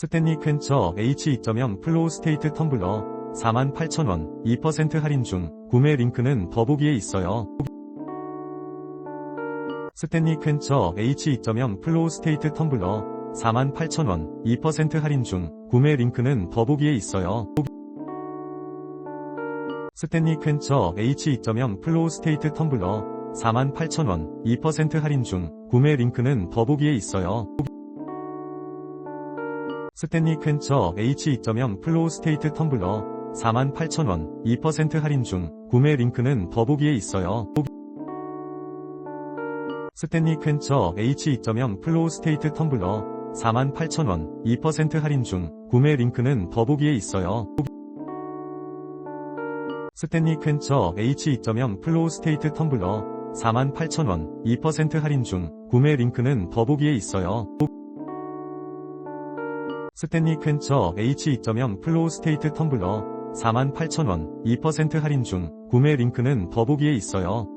스탠리 퀸처 H2.0 플로우 스테이트 텀블러 48,000원 2% 할인 중 구매 링크는 더보기에 있어요. 스탠리 퀸처 H2.0 플로우 스테이트 텀블러 48,000원 2% 할인 중 구매 링크는 더보기에 있어요. 스탠리 퀸처 H2.0 플로우 스테이트 텀블러 48,000원 2% 할인 중 구매 링크는 더보기에 있어요. 스탠리 퀸처 H2.0 플로우 스테이트 텀블러 48,000원 2% 할인 중 구매 링크는 더보기에 있어요. 스탠리 퀸처 H2.0 플로우 스테이트 텀블러 48,000원 2% 할인 중 구매 링크는 더보기에 있어요. 스탠리 퀸처 H2.0 플로우 스테이트 텀블러 48,000원 2% 할인 중 구매 링크는 더보기에 있어요. 스탠리 퀸처 H2.0 플로우 스테이트 텀블러 48,000원 2% 할인 중 구매 링크는 더보기에 있어요.